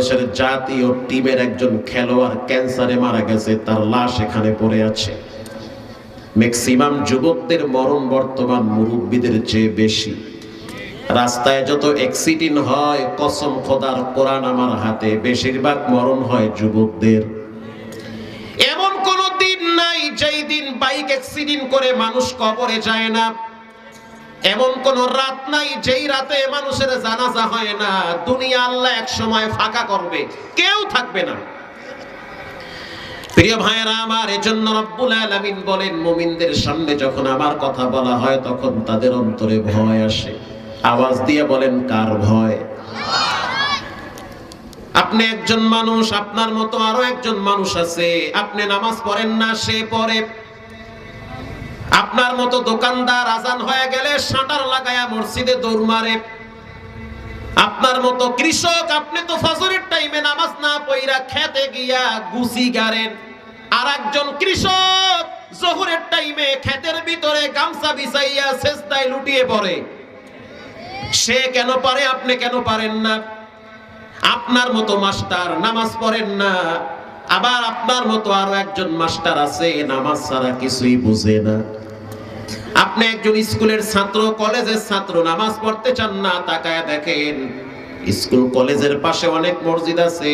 বাংলাদেশের জাতীয় টিমের একজন খেলোয়াড় ক্যান্সারে মারা গেছে, তার লাশ এখানে পড়ে আছে। ম্যাক্সিমাম যুবকদের মরণ বর্তমান মুরব্বীদের চেয়ে বেশি। রাস্তায় যত অ্যাক্সিডেন্ট হয়, কসম খোদার কোরআন আমার হাতে, বেশিরভাগ মরণ হয় যুবকদের। এমন কোন দিন নাই যেই দিন বাইক অ্যাক্সিডেন্ট করে মানুষ কবরে যায় না। এমন কোন রাত নাই যেই রাতে মানুষের জানাজা হয় না। দুনিয়া আল্লাহ এক সময় ফাঁকা করবে, কেউ থাকবে না। প্রিয় ভাইয়েরা, আমার এজন্য রব্বুল আলামিন বলেন, মুমিনদের সামনে যখন আমার কথা বলা হয়, তখন তাদের অন্তরে ভয় আসে। আওয়াজ দিয়ে বলেন, কার ভয়? আপনি একজন মানুষ, আপনার মতো আরও একজন মানুষ আছে। আপনি নামাজ পড়েন না, সে পড়ে। আপনার মতো দোকানদার আজান হয়ে গেলে সাঁটার লাগায়া মসজিদে দৌড় মারে। আপনার মতো কৃষক, আপনি তো ফজরের টাইমে নামাজ না পইরা খেতে গিয়া গুছি গারেন আর একজন কৃষক জোহরের টাইমে ক্ষেতের ভিতরে গামছা বিছাইয়া সেজদায় লুটিয়ে পড়ে। সে কেন পারে, আপনি কেন পারেন না? আপনার মতো মাস্টার নামাজ পড়েন না। আবার আপনার মতো আরও একজন মাস্টার আছে, নামাজ ছাড়া কিছুই বুঝে না। আপনি একজন স্কুলের ছাত্র, কলেজের ছাত্র, নামাজ পড়তে চান না, তাকায় দেখেন, স্কুল, কলেজের পাশে অনেক মসজিদ আছে।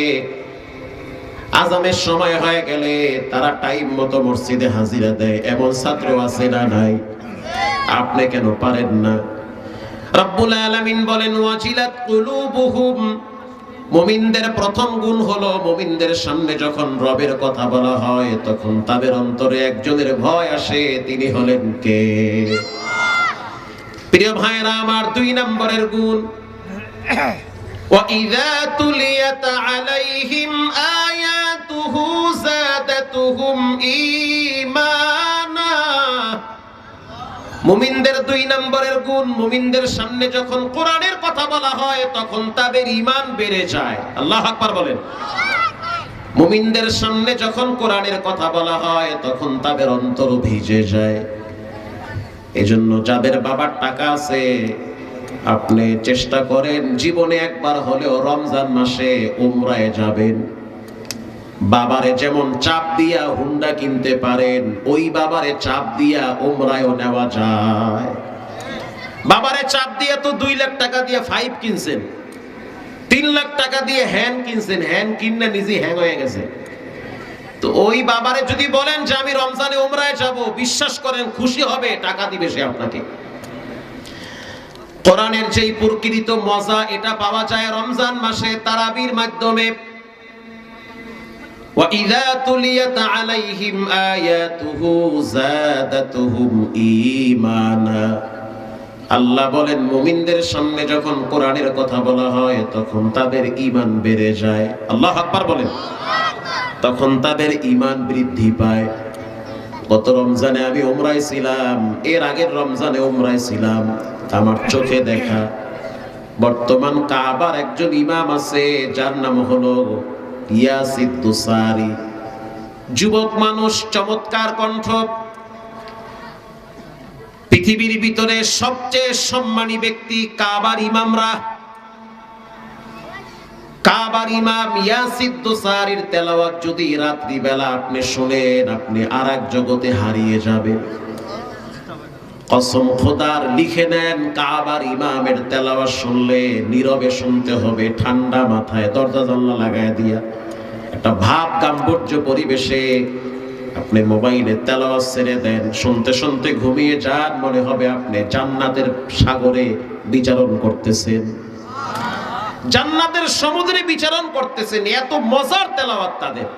আজামের সময় হয়ে গেলে তারা টাইম মতো মসজিদে হাজিরা দেয়। এমন ছাত্র আছে না নাই? আপনি কেন পারেন না? রব্বুল আলামিন বলেন, ওয়াজিলাত কুলুবুহুম মুমিনদের প্রথম গুণ হলো মুমিনদের সামনে যখন রবের কথা বলা হয় তখন তাদের অন্তরে একজনের ভয় আসে তিনি হলেন কে প্রিয় ভাইরা আমার দুই নম্বরের গুণ وَإِذَا تُلِيَتْ عَلَيْهِمْ آيَاتُهُ زَادَتْهُمْ إِيمَانًا মুমিনদের দুই নম্বরের গুণ, মুমিনদের সামনে যখন কোরআনের কথা বলা হয়, তখন তাদের ইমান বেড়ে যায়। আল্লাহ আকবার বলেন। মুমিনদের সামনে যখন কোরআনের কথা বলা হয়, তখন তাদের অন্তর ভিজে যায়। এজন্য যাদের বাবার টাকা আছে, আপনি চেষ্টা করেন, জীবনে একবার হলেও রমজান মাসে উমরায় যাবেন। বাবারে যেমন চাপ দিয়া হুন্ডা কিনতে পারেন, ওই বাবারে চাপ দিয়া উমরায়ও নেওয়া যায়। বাবারে চাপ দিয়ে তো দুই লাখ টাকা দিয়ে ফাইভ কিনছেন, তিন লাখ টাকা দিয়ে হ্যান কিনছেন হ্যান কিনে নিজে হ্যাং হয়ে গেছে। তো ওই বাবারে যদি বলেন যে আমি রমজানে উমরায় যাব, বিশ্বাস করেন খুশি হবে, টাকা দিবে সে আপনাকে। কোরআনের যেই প্রকৃত মজা, এটা পাওয়া যায় রমজান মাসে তারাবির মাধ্যমে। وَإِذَا تُلِيَتْ عَلَيْهِمْ آيَاتُهُ زَادَتْهُمْ إِيمَانًا আল্লাহ বলেন মুমিনদের সামনে যখন কোরআনের কথা বলা হয় তখন তাদের ঈমান বেড়ে যায় আল্লাহ আকবার বলেন তখন তাদের ঈমান বৃদ্ধি পায় গত রমজানে আমি উমরায় ছিলাম এর আগের রমজানে উমরায় ছিলাম আমার চোখে দেখা বর্তমান কাবার একজন ইমাম আছে যার নাম হলো ইয়াসিদ দুসারি যুবক মানুষ, চমৎকার কণ্ঠ। পৃথিবীর ভিতরে সবচেয়ে সম্মানী ব্যক্তি কাবার ইমামরা। কাবার ইমাম ইয়াসিদ দুসারির তেলাওয়াত যদি রাত্রি বেলা আপনি শুনেন, আপনি আর এক জগতে হারিয়ে যাবেন। কসম খোদার লিখে নেন কাবার ইমামের তেলাওয়াত শুনলে নীরবে শুনতে হবে, ঠান্ডা মাথায় দরজা জানলা লাগায় দিয়া। একটা ভাব গাম্ভীর্য পরিবেশে আপনি মোবাইলে তেলাওয়াত ছেড়ে দেন, শুনতে শুনতে ঘুমিয়ে যান, মনে হবে আপনি জান্নাতের সাগরে বিচারণ করতেছেন। জান্নাতের সমুদ্রে বিচারণ করতেছেন, এত মজার তেলাওয়াত তাদের।